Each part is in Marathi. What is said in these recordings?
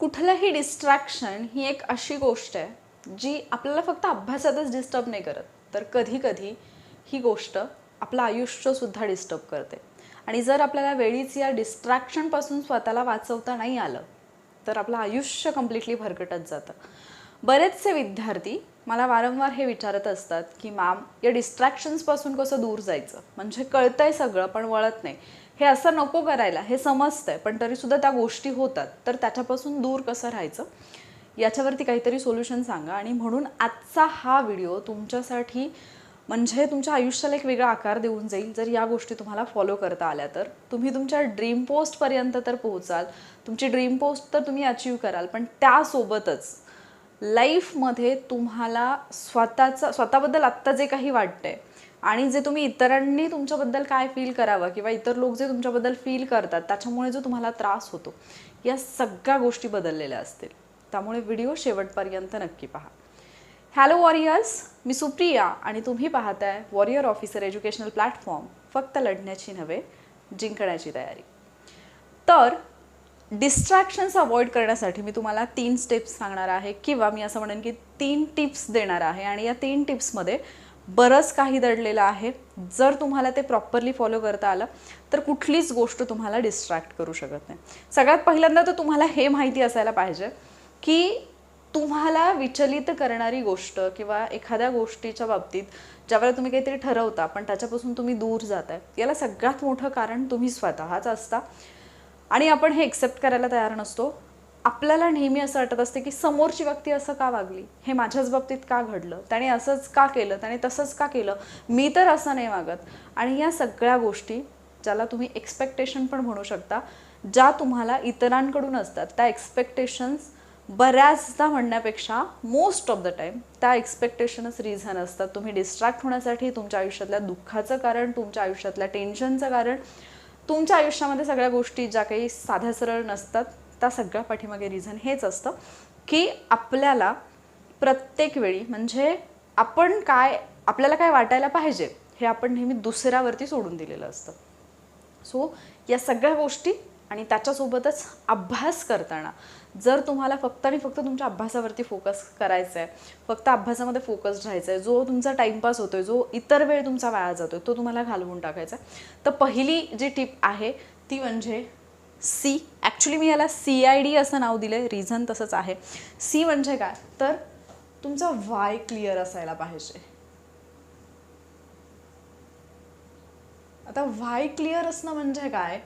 कुठलंही डिस्ट्रॅक्शन ही एक अशी गोष्ट आहे जी आपल्याला फक्त अभ्यासातच डिस्टर्ब नाही करत. तर कधी कधी ही गोष्ट आपलं आयुष्यसुद्धा डिस्टर्ब करते. आणि जर आपल्याला वेळीच या डिस्ट्रॅक्शनपासून स्वतःला वाचवता नाही आलं तर आपलं आयुष्य कम्प्लिटली भरकटत जातं. बरेचसे विद्यार्थी मला वारंवार हे विचारत असतात की मॅम या डिस्ट्रॅक्शन्सपासून कसं दूर जायचं? म्हणजे कळतंय सगळं पण वळत नाही. हे असं नको करायला हे समजतंय पण तरीसुद्धा त्या गोष्टी होतात. तर त्याच्यापासून दूर कसं राहायचं? याच्यावरती काहीतरी सोल्युशन सांगा आणि म्हणून आजचा हा व्हिडिओ तुमच्यासाठी म्हणजे तुमच्या आयुष्याला एक वेगळा आकार देऊन जाईल. जर या गोष्टी तुम्हाला फॉलो करता आल्या तर तुम्ही तुमच्या ड्रीम पोस्टपर्यंत तर पोहोचाल. तुमची ड्रीम पोस्ट तर तुम्ही अचीव कराल पण त्यासोबतच लाईफमध्ये तुम्हाला स्वतःचं स्वतःबद्दल आत्ता जे काही वाटतंय आणि जे तुम्ही इतरांनी तुमच्याबद्दल काय फील करावं किंवा इतर लोक जे तुमच्याबद्दल फील करतात त्याच्यामुळे जो तुम्हाला त्रास होतो या सगळ्या गोष्टी बदललेल्या असतील. त्यामुळे व्हिडिओ शेवटपर्यंत नक्की पहा. हॅलो वॉरियर्स मी सुप्रिया आणि तुम्ही पाहताय वॉरियर ऑफिसर एज्युकेशनल प्लॅटफॉर्म फक्त लढण्याची नव्हे जिंकण्याची तयारी. तर डिस्ट्रॅक्शन्स अवॉइड करण्यासाठी मी तुम्हाला तीन स्टेप्स सांगणार आहे किंवा मी असं म्हणेन की तीन टिप्स देणार आहे आणि या तीन टिप्समध्ये बरंच काही दडलेलं आहे. जर तुम्हाला ते प्रॉपरली फॉलो करता आलं तर कुठलीच गोष्ट तुम्हाला डिस्ट्रॅक्ट करू शकत नाही. सगळ्यात पहिल्यांदा तर तुम्हाला हे माहिती असायला पाहिजे की तुम्हाला विचलित करणारी गोष्ट किंवा एखाद्या गोष्टीच्या बाबतीत ज्यावेळेला तुम्ही काहीतरी ठरवता पण त्याच्यापासून तुम्ही दूर जाताय याला सगळ्यात मोठं कारण तुम्ही स्वतःच असता. आणि आपण हे एक्सेप्ट करायला तयार नसतो. आपल्याला नेहमी असं वाटत असते की समोरची व्यक्ती असं का वागली? हे माझ्याच बाबतीत का घडलं? त्याने असंच का केलं? त्याने तसंच का केलं? मी तर असं नाही वागत. आणि या सगळ्या गोष्टी ज्याला तुम्ही एक्सपेक्टेशन पण म्हणू शकता ज्या तुम्हाला इतरांकडून असतात त्या एक्सपेक्टेशन्स बऱ्याचदा म्हणण्यापेक्षा मोस्ट ऑफ द टाईम त्या एक्सपेक्टेशनच रिझन असतात. तुम्ही डिस्ट्रॅक्ट होण्यासाठी तुमच्या आयुष्यातल्या दुःखाचं कारण तुमच्या आयुष्यातल्या टेन्शनचं कारण तुमच्या आयुष्यामध्ये सगळ्या गोष्टी ज्या काही साध्या सरळ नसतात त्या सगळ्या पाठीमागे रिझन हेच असतं की आपल्याला प्रत्येक वेळी म्हणजे आपण काय आपल्याला काय वाटायला पाहिजे हे आपण नेहमी दुसऱ्यावरती सोडून दिलेलं असतं. सो या सगळ्या गोष्टी आणि त्याच्यासोबतच अभ्यास करताना जर तुम्हाला फक्त आणि फक्त तुमच्या अभ्यासावरती फोकस करायचा आहे फक्त अभ्यासामध्ये फोकस राहायचा आहे जो तुमचा टाईमपास होतोय जो इतर वेळ तुमचा वाया जातो आहे तो तुम्हाला घालवून टाकायचा आहे तर पहिली जी टिप आहे ती म्हणजे सी. ॲक्च्युली मी याला सी आय डी असं नाव दिलं आहे रिझन तसंच आहे. सी म्हणजे काय? तर तुमचा वाय क्लिअर असायला पाहिजे. आता व्हाय क्लिअर असणं म्हणजे काय?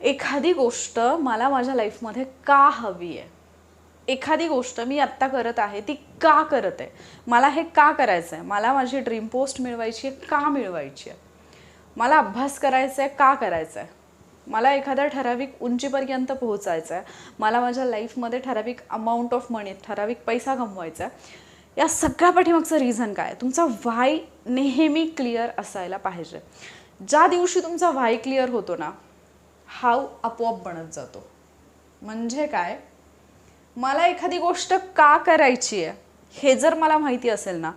एखादी गोष्ट मला माझ्या लाईफमध्ये का हवी आहे एखादी गोष्ट मी आत्ता करत आहे ती का करत? आहे मला हे का करायचं आहे मला माझी ड्रीम पोस्ट मिळवायची आहे का मिळवायची आहे मला अभ्यास करायचा आहे का करायचा आहे मला एखाद्या ठराविक उंचीपर्यंत पोहोचायचं आहे मला माझ्या लाईफमध्ये ठराविक अमाऊंट ऑफ मनी ठराविक पैसा कमवायचा आहे या सगळ्या पाठीमागचं रिझन काय? तुमचा व्हाय नेहमी क्लिअर असायला पाहिजे. ज्या दिवशी तुमचा व्हाय क्लिअर होतो ना हाव आपोआप बनत जातो. म्हणजे काय? मला एखादी गोष्ट का करायची आहे हे जर मला माहिती असेल ना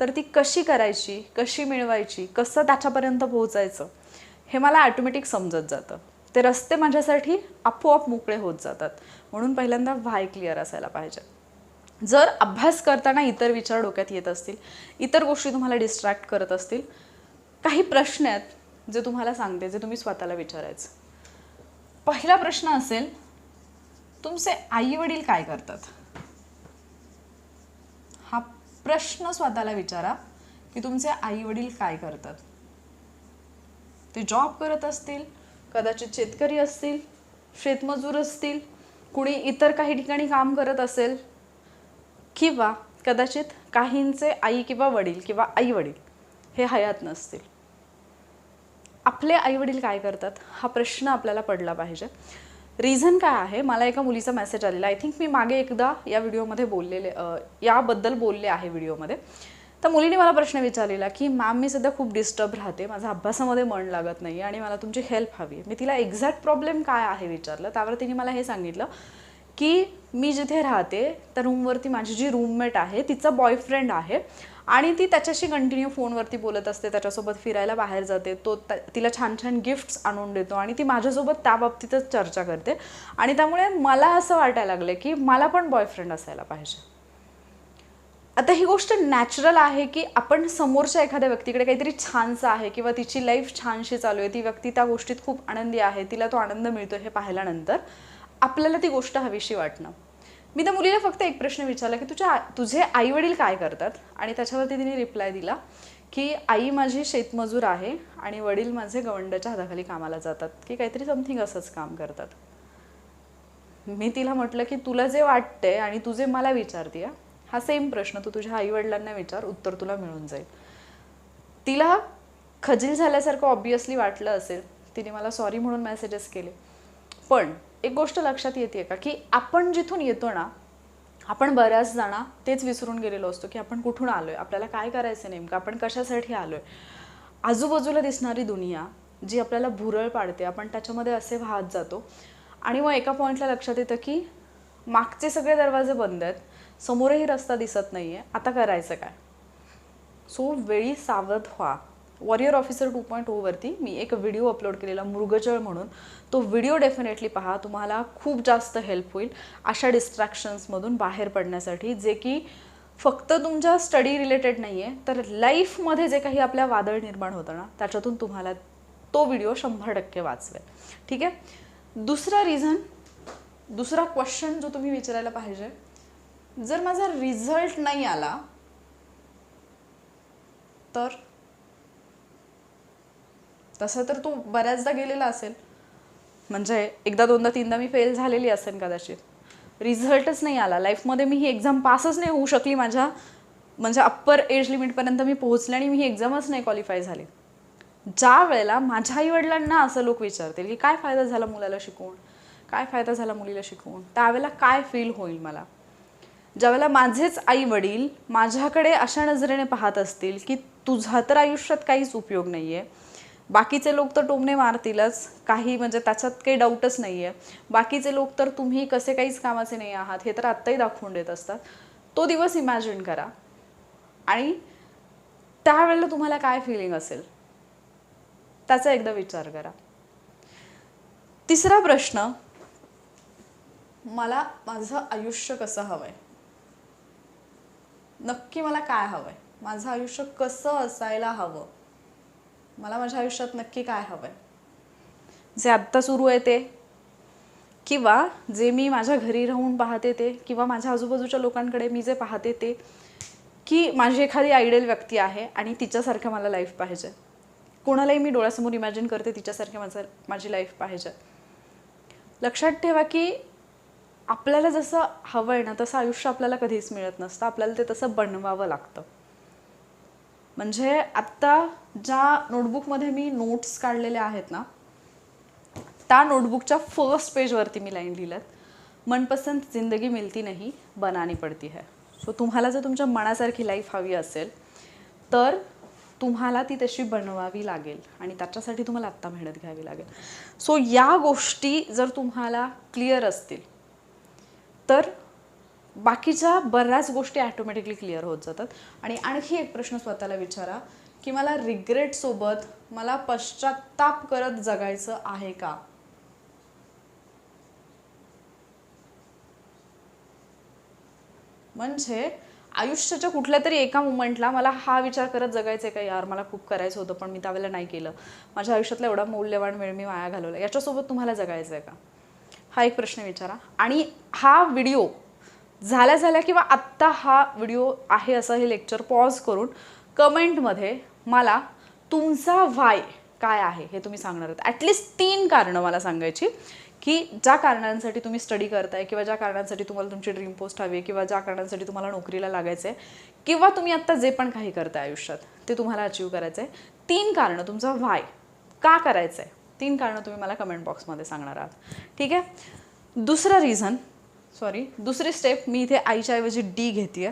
तर ती कशी करायची कशी मिळवायची कसं त्याच्यापर्यंत पोहोचायचं हे मला ॲटोमॅटिक समजत जातं. ते रस्ते माझ्यासाठी आपोआप मोकळे होत जातात. म्हणून पहिल्यांदा व्हाय क्लिअर असायला पाहिजे. जर अभ्यास करताना इतर विचार डोक्यात येत असतील इतर गोष्टी तुम्हाला डिस्ट्रॅक्ट करत असतील काही प्रश्न आहेत जे तुम्हाला सांगते जे तुम्ही स्वतःला विचारायचं. पहिला प्रश्न असेल तुमचे आई वडील काय करतात? हा प्रश्न स्वतःला विचारा की तुमचे आई वडील काय करतात? ते जॉब करत असतील कदाचित शेतकरी असतील शेतमजूर असतील कुणी इतर काही ठिकाणी काम करत असेल किंवा कदाचित काहींचे आई किंवा वडील किंवा आई वडील हे हयात नसतील. आपले आई वडील काय करतात? हा प्रश्न आपल्याला पडला पाहिजे. रिझन काय आहे? मला एका मुलीचा मेसेज आलेला. आय थिंक मी मागे एकदा या व्हिडिओमध्ये बोललेले याबद्दल बोलले आहे व्हिडिओमध्ये तर मुलीने मला प्रश्न विचारलेला की मॅम मी सध्या खूप डिस्टर्ब राहते. माझा अभ्यासामध्ये मन लागत नाही आणि मला तुमची हेल्प हवी मी तिला एक्झॅक्ट प्रॉब्लेम काय आहे विचारलं त्यावर तिने मला हे सांगितलं की मी जिथे राहते त्या रूमवरती माझी जी रूममेट आहे तिचा बॉयफ्रेंड आहे आणि ती त्याच्याशी कंटिन्यू फोनवरती बोलत असते त्याच्यासोबत फिरायला बाहेर जाते. तो तिला छान छान गिफ्ट्स आणून देतो आणि ती माझ्यासोबत त्या बाबतीतच चर्चा करते आणि त्यामुळे मला असं वाटायला लागलं की मला पण बॉयफ्रेंड असायला पाहिजे. आता ही गोष्ट नॅचरल आहे की आपण समोरच्या एखाद्या व्यक्तीकडे काहीतरी छानसं आहे किंवा तिची लाईफ छानशी चालू आहे ती व्यक्ती त्या गोष्टीत खूप आनंदी आहे तिला तो आनंद मिळतो हे पाहिल्यानंतर आपल्याला ती गोष्ट हवीशी वाटणं. मी त्या मुलीला फक्त एक प्रश्न विचारला की तुझ्या तुझे आई वडील काय करतात? आणि त्याच्यावरती तिने रिप्लाय दिला की आई माझी शेतमजूर आहे आणि वडील माझे गवंडाच्या हाताखाली कामाला जातात की काहीतरी समथिंग असंच काम करतात. मी तिला म्हटलं की तुला जे वाटतंय आणि तू जे मला विचारते हा सेम प्रश्न तू तुझ्या आईवडिलांना विचार उत्तर तुला मिळून जाईल. तिला खजील झाल्यासारखं ऑब्विसली वाटलं असेल तिने मला सॉरी म्हणून मेसेजेस केले. पण एक गोष्ट लक्षात येते का की आपण जिथून येतो ना आपण बऱ्याच जणा तेच विसरून गेलेलो असतो की आपण कुठून आलोय आपल्याला काय करायचं नेमकं आपण कशासाठी आलोय. आजूबाजूला दिसणारी दुनिया जी आपल्याला भुरळ पाडते आपण त्याच्यामध्ये असे वाहत जातो. आणि मग एका पॉईंटला लक्षात येतं की मागचे सगळे दरवाजे बंद आहेत समोरही रस्ता दिसत नाही आहे आता करायचं काय? सो वेळी सावध व्हा. वॉरियर ऑफिसर टू पॉईंट ओवरती मी एक व्हिडिओ अपलोड केलेला मृगजळ म्हणून. तो व्हिडिओ डेफिनेटली पहा. तुम्हाला खूप जास्त हेल्प होईल अशा डिस्ट्रॅक्शन्समधून बाहेर पडण्यासाठी. जे की फक्त तुमच्या स्टडी रिलेटेड नाही आहे तर लाईफमध्ये जे काही आपल्या वादळ निर्माण होतं ना त्याच्यातून तुम्हाला तो व्हिडिओ शंभर टक्के वाचवेल. ठीक आहे? दुसरा रिझन दुसरा क्वेश्चन जो तुम्ही विचारायला पाहिजे जर माझा रिझल्ट नाही आला तर? तसं तर तू बऱ्याचदा गेलेला असेल. म्हणजे एकदा दोनदा तीनदा मी फेल झालेली असेल कदाचित. रिझल्टच नाही आला. लाईफमध्ये मी ही एक्झाम पासच नाही होऊ शकली माझ्या म्हणजे अप्पर एज लिमिटपर्यंत मी पोहोचले आणि मी ही एक्झामच नाही क्वालिफाय झाले. ज्या वेळेला माझ्या आईवडिलांना असं लोक विचारतील की काय फायदा झाला मुलाला शिकवून काय फायदा झाला मुलीला शिकवून त्यावेळेला काय फील होईल मला? ज्यावेळेला माझेच आई वडील माझ्याकडे अशा नजरेने पाहत असतील की तुझा तर आयुष्यात काहीच उपयोग नाही आहे बाकीचे लोक तर टोमणे मारतीलच. काही म्हणजे त्याच्यात काही डाऊटच नाही आहे बाकीचे लोक तर तुम्ही कसे काहीच कामाचे नाही आहात हे तर आत्ताही दाखवून देत असतात. तो दिवस इमॅजिन करा. आणि त्यावेळेला तुम्हाला काय फिलिंग असेल? त्याचा एकदा विचार करा. तिसरा प्रश्न मला माझं आयुष्य कसं हवं आहे नक्की मला काय हवं आहे माझं आयुष्य कसं असायला हवं? मला माझ्या आयुष्यात नक्की काय हवं आहे जे आत्ता सुरू आहे ते? किंवा जे मी माझ्या घरी राहून पाहते ते? किंवा माझ्या आजूबाजूच्या लोकांकडे मी जे पाहते ते? की माझी एखादी आयडियल व्यक्ती आहे आणि तिच्यासारखं मला लाईफ पाहिजे. कोणालाही मी डोळ्यासमोर इमॅजिन करते तिच्यासारखं माझं माझी लाईफ पाहिजे. लक्षात ठेवा की आपल्याला जसं हवं आहे ना तसं आयुष्य आपल्याला कधीच मिळत नसतं. आपल्याला ते तसं बनवावं लागतं. म्हणजे आत्ता ज्या नोटबुकमध्ये मी नोट्स काढलेल्या आहेत ना त्या नोटबुकच्या फर्स्ट पेजवरती मी लाईन लिहिल्यात. मनपसंत जिंदगी मिळती नाही बनानी पडती है. सो तुम्हाला जर तुमच्या मनासारखी लाईफ हवी असेल तर तुम्हाला ती तशी बनवावी लागेल आणि त्याच्यासाठी तुम्हाला आत्ता मेहनत घ्यावी लागेल. सो या गोष्टी जर तुम्हाला क्लिअर असतील तर बाकीच्या बऱ्याच गोष्टी ॲटोमॅटिकली क्लिअर होत जातात. आणि आणखी एक प्रश्न स्वतःला विचारा की मला रिग्रेट सोबत मला पश्चाताप करत जगायचं आहे का? म्हणजे आयुष्याच्या कुठल्या तरी एका मुमेंटला मला हा विचार करत जगायचं का यार? मला खूप करायचं होतं पण मी त्यावेळेला नाही केलं. माझ्या आयुष्यातला एवढा मौल्यवान वेळ मी वाया घालवला. याच्यासोबत तुम्हाला जगायचं आहे का? हा एक प्रश्न विचारा. आणि हा व्हिडिओ झाल्या झाल्या किंवा आत्ता हा व्हिडिओ आहे असं हे लेक्चर पॉज करून कमेंटमध्ये मला तुमचा व्हाय काय आहे हे तुम्ही सांगणार आहात. ॲटलिस्ट तीन कारणं मला सांगायची की ज्या कारणांसाठी तुम्ही स्टडी करताय किंवा ज्या कारणांसाठी तुम्हाला तुमची ड्रीम पोस्ट हवी आहे किंवा ज्या कारणांसाठी तुम्हाला नोकरीला लागायचं आहे किंवा तुम्ही आत्ता जे पण काही करताय आयुष्यात ते तुम्हाला अचीव करायचं आहे तीन कारणं तुमचा व्हाय का करायचं आहे तीन कारणं तुम्ही मला कमेंट बॉक्समध्ये सांगणार आहात. ठीक आहे? दुसरं रिझन सॉरी दुसरी स्टेप मी इथे आईच्या ऐवजी डी घेते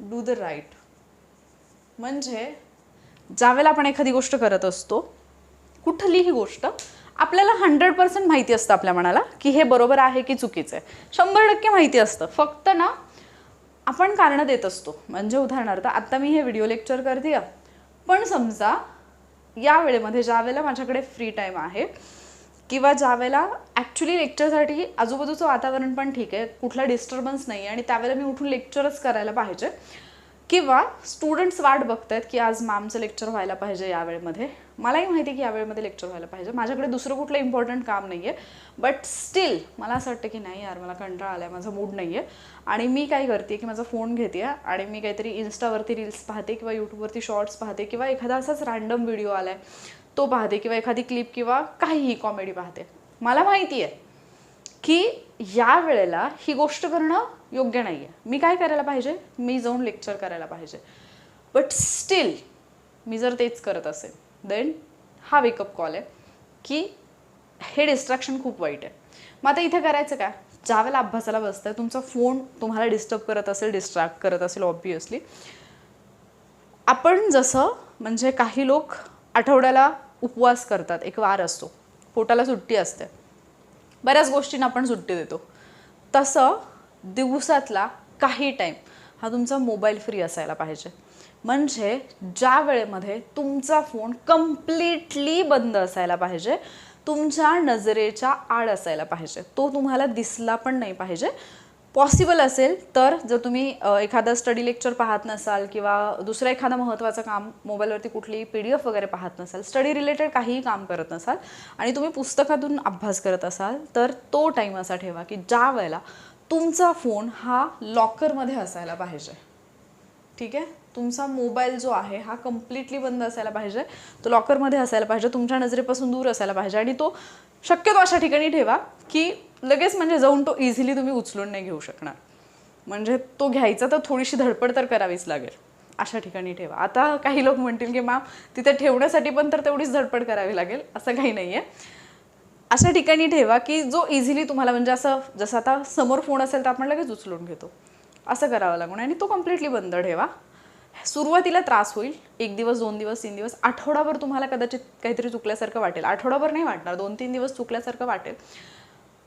डू द राईट म्हणजे ज्यावेळेला आपण एखादी गोष्ट करत असतो कुठलीही गोष्ट आपल्याला हंड्रेड पर्सेंट माहिती असतं आपल्या मनाला की हे बरोबर आहे की चुकीचं आहे. शंभर टक्के माहिती असतं. फक्त ना आपण कारणं देत असतो. म्हणजे उदाहरणार्थ आत्ता मी हे व्हिडिओ लेक्चर करते पण समजा या वेळेमध्ये ज्या वेळेला माझ्याकडे फ्री टाईम आहे किंवा ज्या वेळेला ॲक्च्युली लेक्चरसाठी आजूबाजूचं वातावरण पण ठीक आहे कुठला डिस्टर्बन्स नाही आहे आणि त्यावेळेला मी उठून लेक्चरच करायला पाहिजे किंवा स्टुडंट्स वाट बघतायत की आज मॅमचं लेक्चर व्हायला पाहिजे या वेळेमध्ये मलाही माहिती आहे की या वेळेमध्ये लेक्चर व्हायला पाहिजे. माझ्याकडे दुसरं कुठलं इम्पॉर्टंट काम नाही आहे बट स्टील मला असं वाटतं की नाही यार मला कंटाळा आला आहे माझा मूड नाही आहे आणि मी काय करते की माझा फोन घेते आणि मी काहीतरी इन्स्टावरती रील्स पाहते किंवा यूट्यूबवरती शॉर्ट्स पाहते किंवा एखादा असाच रॅन्डम व्हिडिओ आला आहे तो पाहते किंवा एखादी क्लिप किंवा काहीही कॉमेडी पाहते. मला माहिती आहे की या वेळेला ही गोष्ट करणं योग्य नाही आहे मी काय करायला पाहिजे? मी जाऊन लेक्चर करायला पाहिजे. बट स्टील मी जर तेच करत असेल देन हा वेकअप कॉल आहे की हे डिस्ट्रॅक्शन खूप वाईट आहे. मग आता इथे करायचं काय? ज्या वेळेला अभ्यासाला आहे तुमचा फोन तुम्हाला डिस्टर्ब करत असेल डिस्ट्रॅक्ट करत असेल ऑब्वियसली आपण जसं म्हणजे काही लोक आठवड्याला उपवास करतात एक वार असतो. पोटाला सुट्टी असते. बऱ्याच गोष्टींना आपण सुट्टी देतो. तसं दिवसातला काही टाईम हा तुमचा मोबाईल फ्री असायला पाहिजे. म्हणजे ज्या वेळेमध्ये तुमचा फोन कम्प्लिटली बंद असायला पाहिजे तुमच्या नजरेच्या आड असायला पाहिजे. तो तुम्हाला दिसला पण नाही पाहिजे पॉसिबल असेल तर जर तुम्ही एखादा एखादं स्टडी लेक्चर पाहत नसाल किंवा दुसरं एखादं महत्त्वाचं काम मोबाईलवरती कुठली पी डी एफ वगैरे पाहत नसाल स्टडी रिलेटेड काहीही काम करत नसाल आणि तुम्ही पुस्तकातून अभ्यास करत असाल तर तो टाईम असा ठेवा की ज्या वेळेला तुमचा फोन हा लॉकरमध्ये असायला पाहिजे. ठीक आहे? तुमचा मोबाईल जो आहे हा कम्प्लिटली बंद असायला पाहिजे. तो लॉकरमध्ये असायला पाहिजे. तुमच्या नजरेपासून दूर असायला पाहिजे. आणि तो शक्यतो अशा ठिकाणी ठेवा की लगेच म्हणजे जाऊन तो इझिली तुम्ही उचलून नाही घेऊ शकणार. म्हणजे तो घ्यायचा तर थोडीशी धडपड तर करावीच लागेल. अशा ठिकाणी ठेवा. आता काही लोक म्हणतील की मॅम तिथे ठेवण्यासाठी पण तर तेवढीच धडपड करावी लागेल. असं काही नाही आहे अशा ठिकाणी ठेवा की जो इझिली तुम्हाला म्हणजे असं जसं आता समोर फोन असेल तर आपण लगेच उचलून घेतो. असं करावं लागून आणि तो कम्प्लिटली बंद ठेवा. सुरुवातीला त्रास होईल. एक दिवस दोन दिवस तीन दिवस. आठवडाभर तुम्हाला कदाचित काहीतरी चुकल्यासारखं वाटेल. आठवडाभर नाही वाटणार. दोन तीन दिवस चुकल्यासारखं वाटेल.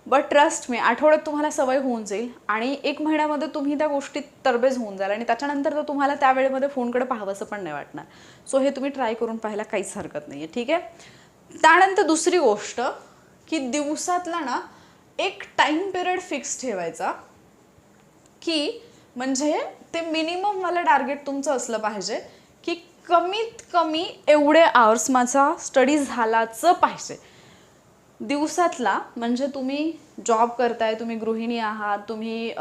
बट ट्रस्ट मी आठवड्यात तुम्हाला सवय होऊन जाईल आणि एक महिन्यामध्ये तुम्ही त्या गोष्टीत तरबेज होऊन जाल आणि त्याच्यानंतर तर तुम्हाला त्या वेळेमध्ये फोनकडे पाहावंसं पण नाही वाटणार. सो हे तुम्ही ट्राय करून पाहायला काहीच हरकत नाही आहे ठीक आहे? त्यानंतर दुसरी गोष्ट की दिवसातला ना एक टाईम पिरियड फिक्स ठेवायचा की म्हणजे ते मिनिमम मला टार्गेट तुमचं असलं पाहिजे की कमीत कमी एवढे आवर्स माझा स्टडी झालाच पाहिजे. दिवसातला म्हणजे तुम्ही जॉब करताय तुम्ही गृहिणी आहात तुम्ही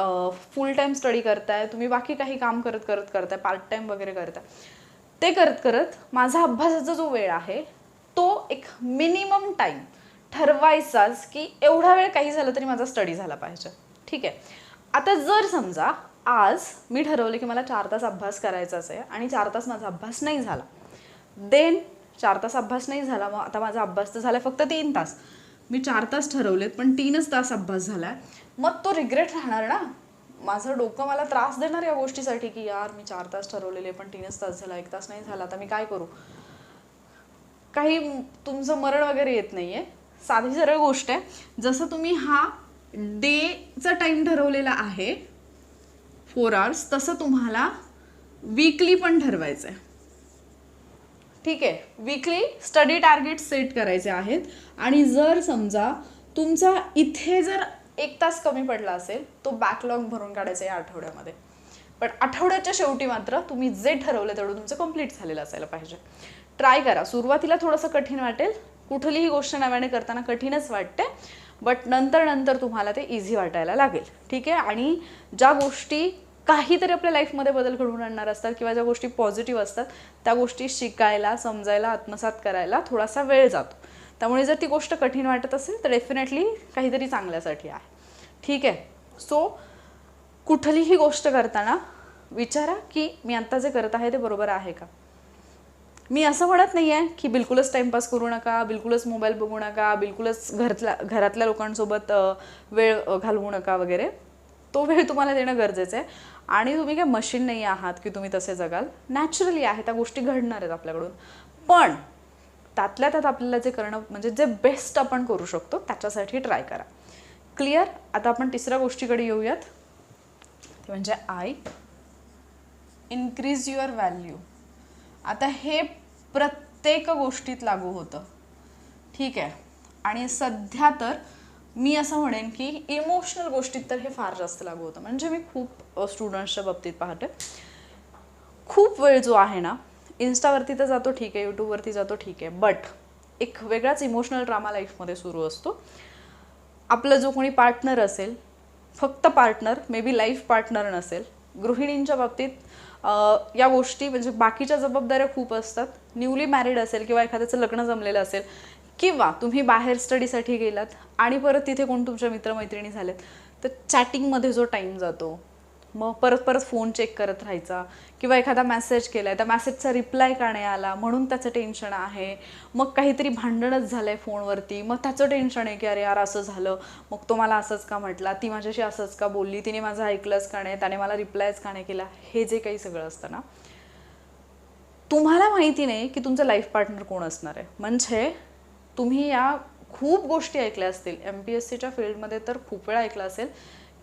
फुल टाईम स्टडी करताय तुम्ही बाकी काही काम करत करत करताय पार्ट टाईम वगैरे करताय. ते करत करत माझा अभ्यासाचा जो वेळ आहे तो एक मिनिमम टाईम ठरवायचाच की एवढा वेळ काही झालं तरी माझा स्टडी झाला पाहिजे. ठीक आहे? आता जर समजा आज मी ठरवलं की मला चार तास अभ्यास करायचाच आहे आणि चार तास माझा अभ्यास नाही झाला. देन चार तास अभ्यास नाही झाला मग आता माझा अभ्यास तर झाला फक्त तीन तास. मी चार तास ठरवलेत पण तीनच तास अभ्यास झालाय. मग तो रिग्रेट राहणार ना? माझं डोकं मला त्रास देणार या गोष्टीसाठी की यार मी चार तास ठरवलेले पण तीनच तास झाला एक तास नाही झाला आता मी काय करू? काही तुमचं मरण वगैरे येत नाही आहे साधी सरळ गोष्ट आहे. जसं तुम्ही हा डेचा टाईम ठरवलेला आहे फोर आवर्स तसं तुम्हाला वीकली पण ठरवायचं आहे ठीक आहे. वीकली स्टडी टार्गेट सेट करायचे आहेत. आणि जर समजा तुमचा इथे जर एक तास कमी पडला असेल तो बॅकलॉग भरून काढायचा या आठवड्यामध्ये. पण आठवड्याच्या शेवटी मात्र तुम्ही जे ठरवलं तेवढं तुमचं कंप्लीट झालेलं असायला पाहिजे. ट्राय करा. सुरुवातीला थोडंसं कठीण वाटेल. कुठलीही गोष्ट नव्याने करताना कठीणच वाटते. बट नंतर नंतर तुम्हाला ते इझी वाटायला लागेल. ठीक आहे? आणि ज्या गोष्टी काहीतरी आपल्या लाईफमध्ये बदल घडवून आणणार असतात किंवा ज्या गोष्टी पॉझिटिव्ह असतात त्या गोष्टी शिकायला समजायला आत्मसात करायला थोडासा वेळ जातो. त्यामुळे जर ती गोष्ट कठीण वाटत असेल तर डेफिनेटली काहीतरी चांगल्यासाठी आहे. ठीक आहे. सो कुठलीही गोष्ट करताना विचारा की मी आत्ता जे करत आहे ते बरोबर आहे का? मी असं म्हणत नाही आहे की बिलकुलच टाईमपास करू नका बिलकुलच मोबाईल बघू नका बिलकुलच घरातल्या घरातल्या लोकांसोबत वेळ घालवू नका वगैरे. तो वेळ तुम्हाला देणं गरजेचं आहे. आणि तुम्ही काय मशीन नाही आहात की तुम्ही तसे जगाल. नॅचरली आहे त्या गोष्टी घडणार आहेत आपल्याकडून. पण त्यातल्या त्यात आपल्याला जे करणं म्हणजे जे बेस्ट आपण करू शकतो त्याच्यासाठी ट्राय करा. क्लिअर आता आपण तिसऱ्या गोष्टीकडे येऊयात. ते म्हणजे आय इन्क्रीज युअर व्हॅल्यू आता हे प्रत्येक गोष्टीत लागू होतं. ठीक आहे. आणि सध्या तर मी असं म्हणेन की इमोशनल गोष्टीत तर हे फार जास्त लागू होतं. म्हणजे मी खूप स्टुडंट्सच्या बाबतीत पाहते. खूप वेळ जो आहे ना इन्स्टावरती तर जातो ठीक आहे. यूट्यूबवरती जातो ठीक आहे. बट एक वेगळाच इमोशनल ड्रामा लाईफमध्ये सुरू असतो. आपला जो कोणी पार्टनर असेल फक्त partner may be life partner नसेल गृहिणींच्या बाबतीत या गोष्टी म्हणजे बाकीच्या जबाबदाऱ्या खूप असतात. न्यूली मॅरिड असेल किंवा एखाद्याचं लग्न जमलेलं असेल किंवा तुम्ही बाहेर स्टडीसाठी गेलात आणि परत तिथे कोण तुमच्या मित्रमैत्रिणी झालेत तर चॅटिंगमध्ये जो टाईम जातो मग परत परत फोन चेक करत राहायचा किंवा एखादा मेसेज केला आहे त्या मेसेजचा रिप्लाय का नाही आला म्हणून त्याचं टेन्शन आहे. मग काहीतरी भांडणच झालं आहे फोनवरती मग त्याचं टेन्शन आहे की अरे यार असं झालं मग तो मला असंच का म्हटला ती माझ्याशी असंच का बोलली तिने माझं ऐकलंच का नाही त्याने मला रिप्लायच का नाही केला हे जे काही सगळं असतं ना. तुम्हाला माहिती नाही की तुमचं लाईफ पार्टनर कोण असणार आहे. म्हणजे तुम्ही या खूप गोष्टी ऐकल्या असतील. एम पी एस सीच्या फील्डमध्ये तर खूप वेळा ऐकलं असेल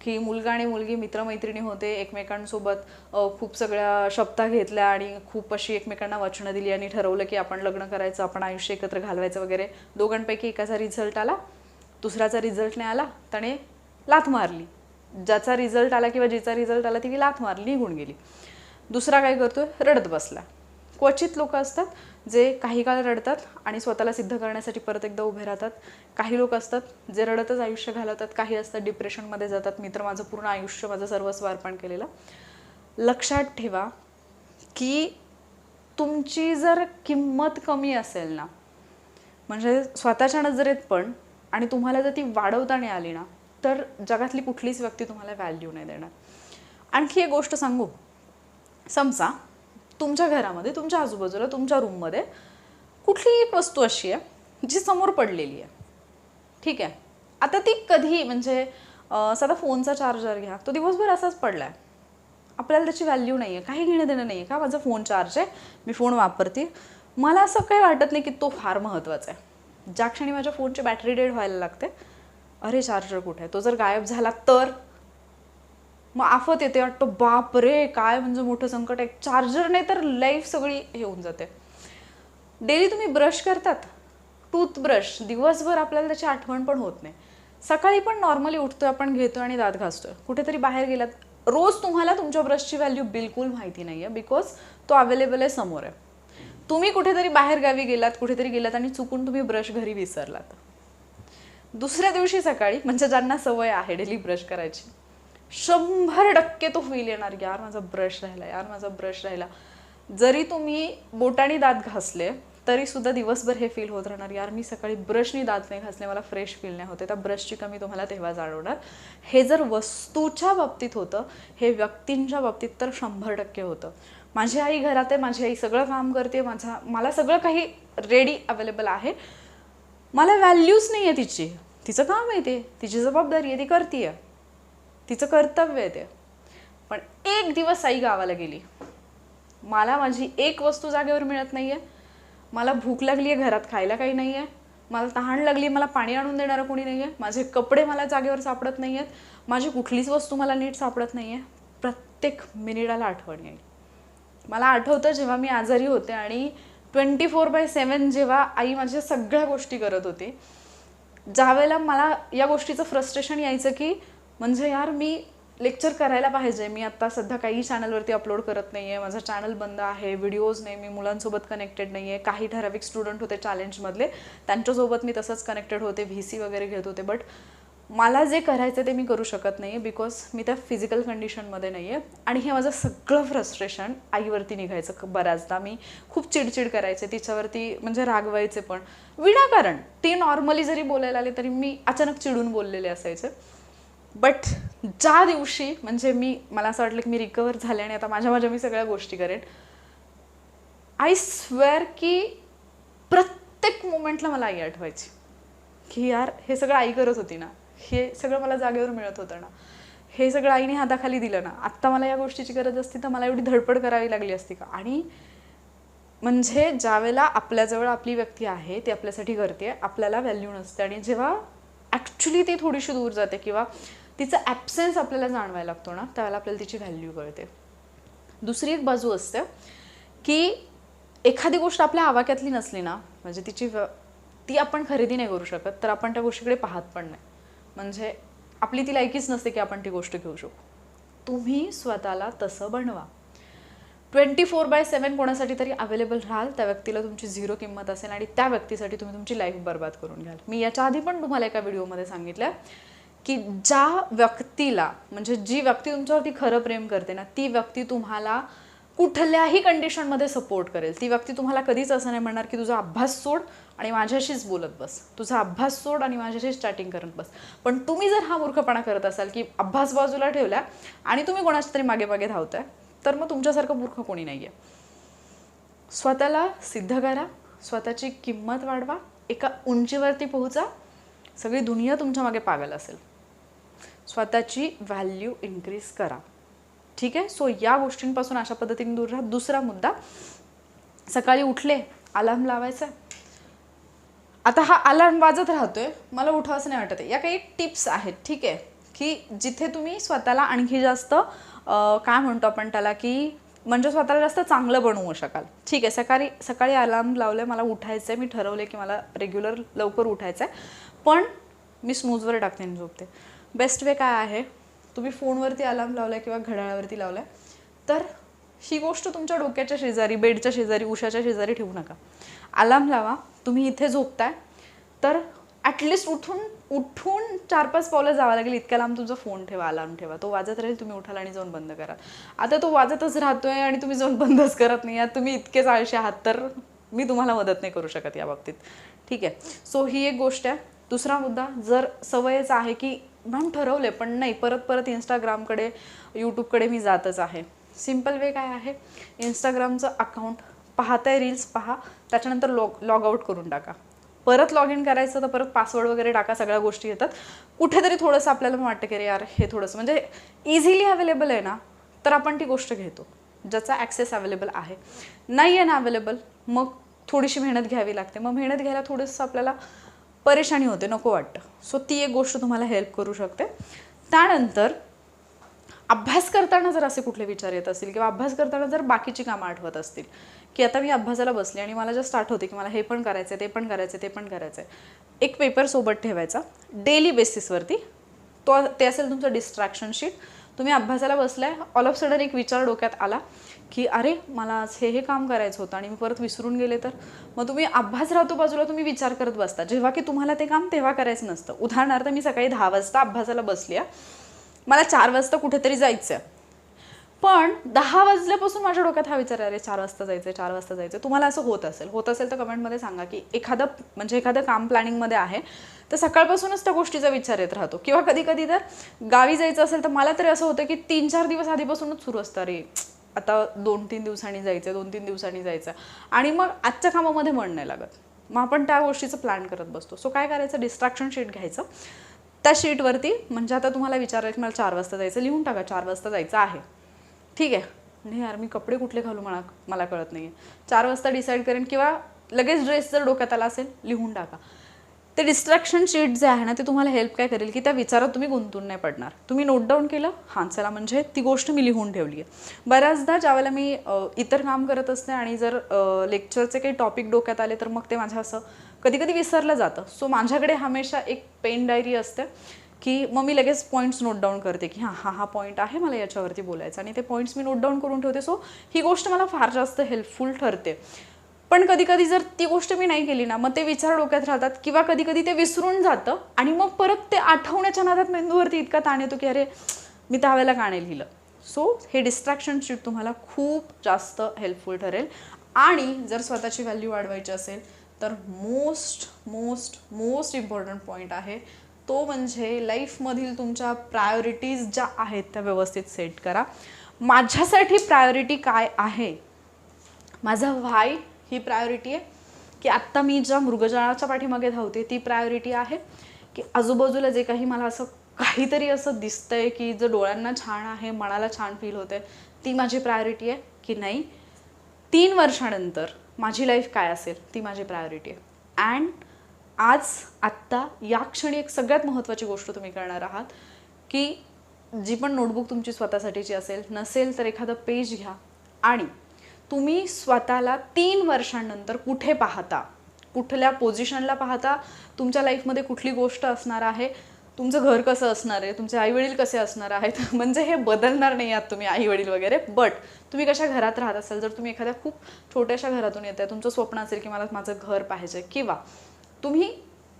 की मुलगा आणि मुलगी मित्रमैत्रिणी होते एकमेकांसोबत खूप सगळ्या शब्दा घेतल्या आणि खूप अशी एकमेकांना वचनं दिली आणि ठरवलं की आपण लग्न करायचं आपण आयुष्य एकत्र घालवायचं वगैरे. दोघांपैकी एकाचा रिझल्ट आला दुसऱ्याचा रिझल्ट नाही आला त्याने लाथ मारली. ज्याचा रिझल्ट आला किंवा जिचा रिझल्ट आला ती लाथ मारली निघून गेली. दुसरा काय करतोय? रडत बसला. क्वचित लोक असतात जे काही काळ रडतात आणि स्वतःला सिद्ध करण्यासाठी परत एकदा उभे राहतात. काही लोक असतात जे रडतच आयुष्य घालवतात काही असतात डिप्रेशनमध्ये जातात. मी तर माझं पूर्ण आयुष्य माझं सर्वस्व अर्पण केलेलं. लक्षात ठेवा की तुमची जर किंमत कमी असेल ना म्हणजे स्वतःच्या नजरेत पण आणि तुम्हाला जर ती वाढवता नाही आली ना तर जगातली कुठलीच व्यक्ती तुम्हाला व्हॅल्यू नाही देणार. आणखी एक गोष्ट सांगू. समजा तुमच्या घरामध्ये तुमच्या आजूबाजूला तुमच्या रूममध्ये कुठलीही एक वस्तू अशी आहे जी समोर पडलेली आहे. ठीक आहे? आता ती कधी म्हणजे साधा फोनचा चार्जर घ्या. तो दिवसभर असाच पडला आहे आपल्याला त्याची व्हॅल्यू नाही आहे काही घेणं देणं नाही आहे का माझा फोन चार्ज आहे? मी फोन वापरते. मला असं काही वाटत नाही की तो फार महत्त्वाचा आहे. ज्या क्षणी माझ्या फोनची बॅटरी डेड व्हायला लागते अरे चार्जर कुठे आहे? तो जर गायब झाला तर? मग आफत येते वाटतं बाप रे काय म्हणजे मोठं संकट आहे. चार्जर नाही तर लाईफ सगळी हे होऊन जाते. डेली तुम्ही ब्रश करतात. टूथब्रश दिवसभर आपल्याला त्याची आठवण पण होत नाही. सकाळी पण नॉर्मली उठतोय आपण घेतोय आणि दात घासतोय. कुठेतरी बाहेर गेलात रोज तुम्हाला तुमच्या ब्रशची व्हॅल्यू बिलकुल माहिती नाही आहे बिकॉज तो अवेलेबल आहे समोर आहे. तुम्ही कुठेतरी बाहेर गावी गेलात कुठेतरी गेलात आणि चुकून तुम्ही ब्रश घरी विसरलात. दुसऱ्या दिवशी सकाळी म्हणजे ज्यांना सवय आहे डेली ब्रश करायची शंभर टक्के तो फील येणार. यार माझा ब्रश राहिला यार माझा ब्रश राहिला. जरी तुम्ही बोटाने दात घासले तरी सुद्धा दिवसभर हे फील होत राहणार. यार मी सकाळी ब्रशनी दात नाही घासले मला फ्रेश फील नाही होते त्या ब्रशची कमी तुम्हाला तेव्हा जाणवणार. हे जर वस्तूच्या बाबतीत होतं हे व्यक्तींच्या बाबतीत तर शंभर टक्के होतं. माझी आई घरात आहे माझी आई सगळं काम करते माझा मला सगळं काही रेडी अवेलेबल आहे. मला व्हॅल्यूच नाही आहे तिची. तिचं काम आहे ते. तिची जबाबदारी आहे ती करते तिचं कर्तव्य आहे ते. पण एक दिवस आई गावाला गेली. मला माझी एक वस्तू जागेवर मिळत नाही आहे मला भूक लागली आहे घरात खायला काही नाही आहे मला तहान लागली मला पाणी आणून देणारं कोणी नाही आहे माझे कपडे मला जागेवर सापडत नाही आहेत माझी कुठलीच वस्तू मला नीट सापडत नाही आहे प्रत्येक मिनिटाला आठवण येईल. मला आठवतं जेव्हा मी आजारी होते आणि ट्वेंटी फोर बाय सेवन जेव्हा आई माझ्या सगळ्या गोष्टी करत होती. ज्यावेळेला मला या गोष्टीचं फ्रस्ट्रेशन यायचं की म्हणजे यार मी लेक्चर करायला पाहिजे. मी आता सध्या काही चॅनलवरती अपलोड करत नाही आहे माझा चॅनल बंद आहे. व्हिडिओज नाही. मी मुलांसोबत कनेक्टेड नाही आहे काही ठराविक स्टुडंट होते चॅलेंजमधले त्यांच्यासोबत मी तसंच कनेक्टेड होते. व्ही सी वगैरे घेत होते. बट मला जे करायचं ते मी करू शकत नाही आहे बिकॉज मी त्या फिजिकल कंडिशनमध्ये नाही आहे आणि हे माझं सगळं फ्रस्ट्रेशन आईवरती निघायचं बऱ्याचदा. मी खूप चिडचिड करायचे. तिच्यावरती म्हणजे रागवायचे पण. विनाकारण. ती नॉर्मली जरी बोलायला आले तरी मी अचानक चिडून बोललेले असायचे. बट ज्या दिवशी म्हणजे मी मला असं वाटलं की मी रिकवर झाले आणि आता माझ्या माझ्या मी सगळ्या गोष्टी करेन आय स्वेअर की प्रत्येक मोमेंटला मला आई आठवायची. की यार हे सगळं आई करत होती ना. हे सगळं मला जागेवर मिळत होतं ना. हे सगळं आईने हाताखाली दिलं ना. आत्ता मला या गोष्टीची गरज असती तर मला एवढी धडपड करावी लागली असती का? आणि म्हणजे ज्यावेळेला आपल्याजवळ आपली व्यक्ती आहे ती आपल्यासाठी करते आपल्याला व्हॅल्यू नसते. आणि जेव्हा ॲक्च्युली ती थोडीशी दूर जाते किंवा तिचा ॲबसेन्स आपल्याला जाणवायला लागतो ना त्यावेळेला आपल्याला तिची व्हॅल्यू कळते. दुसरी एक बाजू असते की एखादी गोष्ट आपल्या आवाक्यातली नसली ना म्हणजे तिची व्य- ती आपण खरेदी नाही करू शकत तर आपण त्या गोष्टीकडे पाहत पण नाही. म्हणजे आपली ती लायकीच नसते की आपण ती गोष्ट घेऊ शकू. तुम्ही स्वतःला तसं बनवा. ट्वेंटी फोर बाय सेवन कोणासाठी तरी अवेलेबल राहाल त्या व्यक्तीला तुमची झिरो किंमत असेल आणि त्या व्यक्तीसाठी तुम्ही तुमची लाईफ बर्बाद करून घ्याल. मी याच्या आधी पण तुम्हाला एका व्हिडिओमध्ये सांगितलं की ज्या व्यक्तीला म्हणजे जी व्यक्ती तुमच्यावरती खरं प्रेम करते ना ती व्यक्ती तुम्हाला कुठल्याही कंडिशनमध्ये सपोर्ट करेल. ती व्यक्ती तुम्हाला कधीच असं नाही म्हणणार की तुझा अभ्यास सोड आणि माझ्याशीच बोलत बस. तुझा अभ्यास सोड आणि माझ्याशीच चॅटिंग करत बस. पण तुम्ही जर हा मूर्खपणा करत असाल की अभ्यास बाजूला ठेवला आणि तुम्ही कोणाच्या तरी मागे मागे धावताय तर मग तुमच्यासारखं मूर्ख कोणी नाही आहे स्वतःला सिद्ध करा स्वतःची किंमत वाढवा एका उंचीवरती पोहोचा सगळी दुनिया तुमच्या मागे पागल असेल. स्वतःची व्हॅल्यू इन्क्रीज करा. ठीक आहे? सो या गोष्टींपासून अशा पद्धतीने दूर राहा. दुसरा मुद्दा सकाळी उठले अलार्म लावायचा. आता हा अलार्म वाजत राहतोय. मला उठावंसं नाही वाटत आहे. या काही टिप्स आहेत ठीक आहे? की जिथे तुम्ही स्वतःला आणखी जास्त काय म्हणतो आपण त्याला की म्हणजे स्वतःला जास्त चांगलं बनवू शकाल. ठीक आहे? सकाळी सकाळी अलार्म लावले मला उठायचं आहे मी ठरवले की मला रेग्युलर लवकर उठायचं आहे पण मी स्मूजवर टाकते आणि झोपते. बेस्ट वे काय आहे? तुम्ही फोनवरती अलार्म लावलाय किंवा घड्याळावरती लावलाय तर ही गोष्ट तुमच्या डोक्याच्या शेजारी बेडच्या शेजारी उशाच्या शेजारी ठेवू नका. अलार्म लावा तुम्ही इथे झोपताय तर ॲटलिस्ट उठून उठून चार पाच पावलं जावं लागेल इतक्या लांब तुमचा फोन ठेवा अलार्म ठेवा. तो वाजत राहील तुम्ही उठाल आणि जाऊन बंद करा आता तो वाजतच राहतोय आणि तुम्ही जाऊन बंदच करत नाही. आहात तुम्ही इतकेच आळशी आहात तर मी तुम्हाला मदत नाही करू शकत या बाबतीत. ठीक आहे. सो ही एक गोष्ट आहे. दुसरा मुद्दा जर सवयच आहे की मॅम ठरवले पण नाही. परत परत इंस्टाग्रामकडे यूट्यूबकडे मी जातच आहे. सिंपल वे काय आहे? इंस्टाग्रामचं अकाउंट पाहताय रील्स पहा त्याच्यानंतर लॉग लॉग आउट करून टाका. परत लॉग इन करायचं तर परत पासवर्ड वगैरे टाका सगळ्या गोष्टी येतात. कुठेतरी थोडंसं आपल्याला वाटतं की रे यार हे थोडंसं म्हणजे इझिली अवेलेबल आहे ना तर आपण ती गोष्ट घेतो ज्याचा ॲक्सेस अवेलेबल आहे. नाही आहे ना अवेलेबल मग थोडीशी मेहनत घ्यावी लागते. मग मेहनत घ्यायला थोडंसं आपल्याला परेशानी होते नको वाटतं. सो ती एक गोष्ट तुम्हाला हेल्प करू शकते. त्यानंतर अभ्यास करताना जर असे कुठले विचार येत असतील किंवा अभ्यास करताना जर बाकीची कामं आठवत असतील की आता मी अभ्यासाला बसले आणि मला जस्ट आठवते की मला हे पण करायचं ते पण करायचं ते पण करायचं एक पेपर सोबत ठेवायचा. डेली बेसिसवरती तो ते असेल तुमचं डिस्ट्रॅक्शन शीट तुम्ही अभ्यासाला बसलाय ऑल ऑफ सडन एक विचार डोक्यात आला की अरे मला आज हे हे काम करायचं होतं आणि मी परत विसरून गेले तर? मग तुम्ही अभ्यास राहतो बाजूला तुम्ही विचार करत बसता. जेव्हा की तुम्हाला ते काम तेव्हा करायचं नसतं. उदाहरणार्थ मी सकाळी दहा वाजता अभ्यासाला बसली आहे. मला चार वाजता कुठेतरी जायचं आहे पण दहा वाजल्यापासून माझ्या डोक्यात हा विचार अरे चार वाजता जायचं चार वाजता जायचं तुम्हाला असं होत असेल होत असेल तर कमेंटमध्ये सांगा की एखादं म्हणजे एखादं काम प्लॅनिंगमध्ये आहे तर सकाळपासूनच त्या गोष्टीचा विचार येत राहतो. किंवा कधी कधी तर गावी जायचं असेल तर मला तरी असं होतं की तीन चार दिवस आधीपासूनच सुरू असतं अरे आता दोन तीन दिवसांनी जायचं दोन तीन दिवसांनी जायचं आणि मग आजच्या कामामध्ये मन नाही लागत. मग आपण त्या गोष्टीचं प्लॅन करत बसतो. सो काय करायचं? डिस्ट्रॅक्शन शीट घ्यायचं. त्या शीटवरती म्हणजे आता तुम्हाला विचारायचं मला चार वाजता जायचं लिहून टाका चार वाजता जायचं आहे. ठीक आहे. नाही यार मी कपडे कुठले घालू मला मला कळत नाही आहे चार वाजता डिसाईड करेन किंवा लगेच ड्रेस जर डोक्यात आला असेल लिहून टाका. ते डिस्ट्रॅक्शन शीट जे आहे ना ते तुम्हाला हेल्प काय करेल की त्या विचारात तुम्ही गुंतून नाही पडणार. तुम्ही नोट डाऊन केलं हां चला म्हणजे ती गोष्ट मी लिहून ठेवली आहे. बऱ्याचदा ज्यावेळेला मी इतर काम करत असते आणि जर लेक्चरचे काही टॉपिक डोक्यात आले तर मग ते माझ्या असं कधी कधी विसरलं जातं. सो माझ्याकडे हमेशा एक पेन डायरी असते. की मग मी लगेच पॉईंट्स नोट डाऊन करते की हां हा हा पॉईंट आहे मला याच्यावरती बोलायचं आणि ते पॉईंट्स मी नोट डाऊन करून ठेवते. सो ही गोष्ट मला फार जास्त हेल्पफुल ठरते. पण कधी कधी जर ती गोष्ट मी नाही केली ना मग ते विचार डोक्यात राहतात किंवा कधी कधी ते विसरून जातं आणि मग परत ते आठवण्याच्या नादात मेंदूवरती इतका ताण येतो की अरे मी त्यावेळेला गाणे लिहिलं? सो हे डिस्ट्रॅक्शन शीट तुम्हाला खूप जास्त हेल्पफुल ठरेल. आणि जर स्वतःची व्हॅल्यू वाढवायची असेल तर most most most important point आहे तो म्हणजे लाईफमधील तुमच्या प्रायोरिटीज ज्या आहेत त्या व्यवस्थित सेट करा. माझ्यासाठी प्रायोरिटी काय आहे? माझा व्हाय ही प्रायोरिटी आहे की आत्ता मी ज्या मृगजळाच्या पाठीमागे धावते ती प्रायोरिटी आहे की आजूबाजूला जे काही मला असं काहीतरी असं दिसतंय की जर डोळ्यांना छान आहे मनाला छान फील होते ती माझी प्रायोरिटी आहे की नाही? तीन वर्षानंतर माझी लाईफ काय असेल? ती माझी प्रायोरिटी आहे. अँड आज आत्ता या क्षणी एक सगळ्यात महत्त्वाची गोष्ट तुम्ही करणार आहात की जी पण नोटबुक तुमची स्वतःसाठीची असेल नसेल तर एखादं पेज घ्या. आणि तुम्ही स्वतःला तीन वर्षांनंतर कुठे पाहता? कुठल्या पोझिशनला पाहता? तुमच्या लाईफमध्ये कुठली गोष्ट असणार आहे? तुमचं घर कसं असणार आहे? तुमचे आईवडील कसे असणार आहेत? म्हणजे हे बदलणार नाही आहात तुम्ही आईवडील वगैरे. बट तुम्ही कशा घरात राहत असाल? जर तुम्ही एखाद्या खूप छोट्याशा घरातून येत आहे तुमचं स्वप्न असेल की मला माझं घर पाहिजे किंवा तुम्ही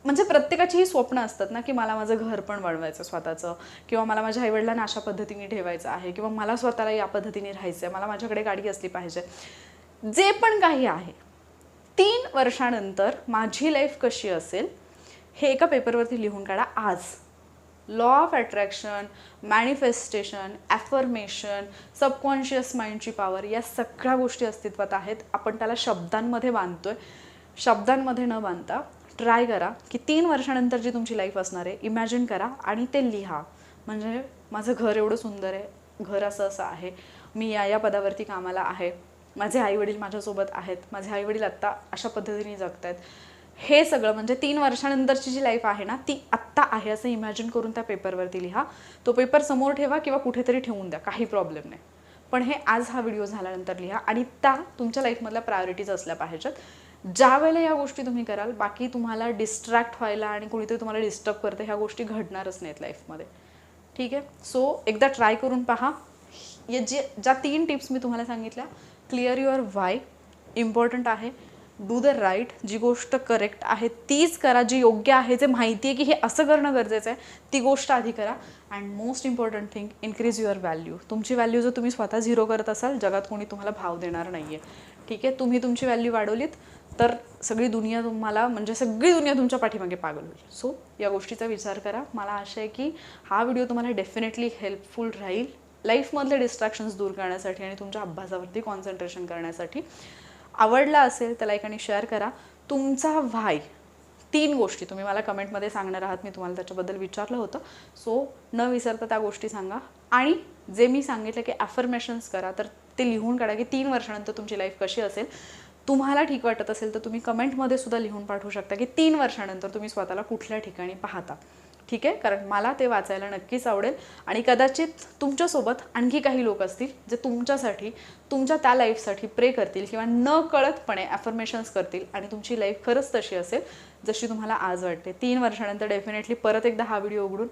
म्हणजे प्रत्येकाची ही स्वप्न असतात ना की मला माझं घर पण वाढवायचं स्वतःचं किंवा मला माझ्या आईवडिलांना अशा पद्धतीने ठेवायचं आहे किंवा मला स्वतःला या पद्धतीने राहायचं आहे मला माझ्याकडे गाडी असली पाहिजे. जे पण काही आहे तीन वर्षानंतर माझी लाईफ कशी असेल हे एका पेपरवरती लिहून काढा आज. Law of attraction manifestation affirmation subconscious माइंडची power या सगळ्या गोष्टी अस्तित्वात आहेत. आपण त्याला शब्दांमध्ये बांधतोय. शब्दांमध्ये न बांधता ट्राय करा. की तीन वर्षानंतर जी तुमची लाईफ असणार आहे इमॅजिन करा आणि ते लिहा. म्हणजे माझं घर एवढं सुंदर आहे. घर असं असं आहे. मी या या पदावरती कामाला आहे. माझे आईवडील माझ्यासोबत आहेत. माझे आईवडील आत्ता अशा पद्धतीने जगत आहेत हे सगळं म्हणजे तीन वर्षानंतरची जी लाईफ आहे ना ती आत्ता आहे असं इमॅजिन करून त्या पेपरवरती लिहा. तो पेपर समोर ठेवा किंवा कुठेतरी ठेवून द्या. काही प्रॉब्लेम नाही. पण हे आज हा व्हिडिओ झाल्यानंतर लिहा आणि त्या तुमच्या लाईफमधल्या प्रायोरिटीज असल्या पाहिजेत. ज्या वेळेला या गोष्टी तुम्ही कराल बाकी तुम्हाला डिस्ट्रॅक्ट व्हायला आणि कुणीतरी तुम्हाला डिस्टर्ब करते ह्या गोष्टी घडणारच नाहीत लाईफमध्ये ठीक आहे? सो एकदा ट्राय करून पहा. या जे ज्या तीन टिप्स मी तुम्हाला सांगितल्या क्लिअर युअर वाय इम्पॉर्टंट आहे. डू द राईट जी गोष्ट करेक्ट आहे तीच करा जी योग्य आहे जे माहिती आहे की हे असं करणं गरजेचं आहे ती गोष्ट आधी करा. And most important thing increase your value तुमची व्हॅल्यू जर तुम्ही स्वतः झिरो करत असाल जगात कोणी तुम्हाला भाव देणार नाही आहे ठीक आहे? तुम्ही तुमची व्हॅल्यू वाढवलीत तर सगळी दुनिया तुम्हाला म्हणजे सगळी दुनिया तुमच्या पाठीमागे पागल होईल. सो या गोष्टीचा विचार करा. मला आशा आहे की हा व्हिडिओ तुम्हाला डेफिनेटली हेल्पफुल राहील. लाईफमधले डिस्ट्रॅक्शन्स दूर करण्यासाठी आणि तुमच्या अभ्यासावरती कॉन्सन्ट्रेशन करण्यासाठी. आवडला असेल तर लाईक आणि शेअर करा. तुमचा व्हाय तीन गोष्टी तुम्ही मला कमेंटमध्ये सांगणार आहात. मी तुम्हाला त्याच्याबद्दल विचारलं होतं. सो न विसरता त्या गोष्टी सांगा. आणि जे मी सांगितलं की ॲफर्मेशन्स करा तर ते लिहून काढा की तीन वर्षानंतर तुमची लाईफ कशी असेल. तुम्हाला ठीक वाटत असेल तर तुम्ही कमेंटमध्ये सुद्धा लिहून पाठवू शकता की तीन वर्षानंतर तुम्ही स्वतःला कुठल्या ठिकाणी पाहता. ठीक आहे? कारण मला ते वाचायला नक्कीच आवडेल. आणि कदाचित तुमच्यासोबत आणखी काही लोक असतील जे तुमच्यासाठी तुमच्या त्या लाईफसाठी प्रे करतील किंवा न कळतपणे ॲफर्मेशन्स करतील आणि तुमची लाईफ खरंच तशी असेल जशी तुम्हाला आज वाटते. तीन वर्षानंतर डेफिनेटली परत एकदा हा व्हिडिओ उघडून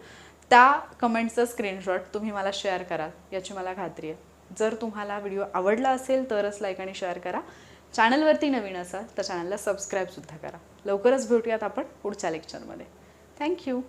त्या कमेंटचा स्क्रीनशॉट तुम्ही मला शेअर कराल याची मला खात्री आहे. जर तुम्हाला व्हिडिओ आवडला असेल तरच लाईक आणि शेअर करा. चॅनलवरती नवीन असाल तर चॅनलला सबस्क्राईबसुद्धा करा. लवकरच भेटूयात आपण पुढच्या लेक्चरमध्ये. थँक्यू